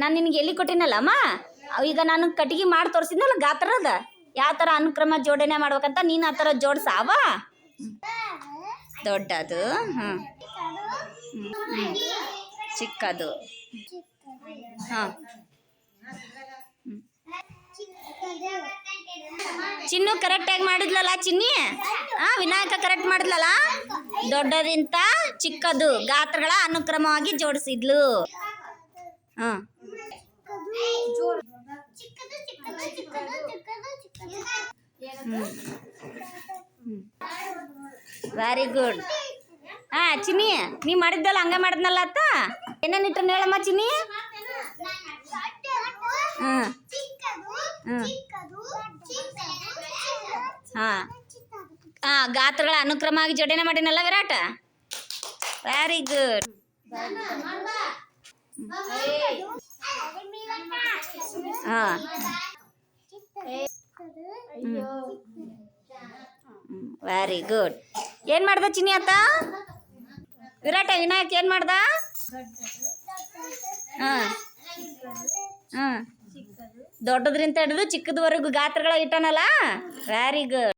ನಾನು ನಿನಗೆ ಎಲ್ಲಿ ಕೊಟ್ಟಿನಲ್ಲ ಅಮ್ಮ? ಈಗ ನಾನು ಕಟ್ಟಿಗೆ ಮಾಡಿ ತೋರಿಸಿದ್ನಲ್ಲ ಗಾತ್ರದ? ಯಾವ ಥರ ಅನುಕ್ರಮ ಜೋಡಣೆ ಮಾಡ್ಬೇಕಂತ ನೀನು ಆ ಥರ ಜೋಡಿಸಾವ? ದೊಡ್ಡದು ಹಾಂ ಚಿಕ್ಕದು. ಹಾಂ. ಚಿನ್ನು ಕರೆಕ್ಟಾಗಿ ಮಾಡಿದ್ಲಲ್ಲ ಚಿನ್ನಿ? ಹಾಂ ವಿನಾಯಕ ಕರೆಕ್ಟ್ ಮಾಡಿದ್ಲಲ್ಲ? ದೊಡ್ಡದಿಂತ ಚಿಕ್ಕದು ಗಾತ್ರಗಳ ಅನುಕ್ರಮವಾಗಿ ಜೋಡಿಸಿದ್ಲು. ಹಾಂ. ವೆರಿ ಗುಡ್ ಹಾ, ಚಿನ್ನಿ, ನೀ ಮಾಡಿದ್ದಲ್ಲ ಹಂಗೆ ಮಾಡಿದ್ನಲ್ಲ ಅತ್ತ? ಏನೇನು ಇಟ್ಟು ಹೇಳಮ್ಮ ಚಿನ್ನಿ? ಹಾ. ಹಾಂ. ಗಾತ್ರಗಳ ಅನುಕ್ರಮವಾಗಿ ಜೋಡಣೆ ಮಾಡಿನಲ್ಲ ವಿರಾಟ? ವೆರಿ ಗುಡ್ ಹಾಂ. ವೆರಿ ಗುಡ್ ಏನ್ ಮಾಡ್ದ ಚಿನ್ನಿ ಅತ್ತ? ವಿರಾಟ ವಿನಾಯಕ್ ಏನ್ ಮಾಡ್ದ? ಹಾಂ. ಹಾಂ ದೊಡ್ಡದ್ರಿಂದ ಹಿಡಿದು ಚಿಕ್ಕದವರೆಗೂ ಗಾತ್ರಗಳ ಇಟ್ಟನಲ್ಲ? Very good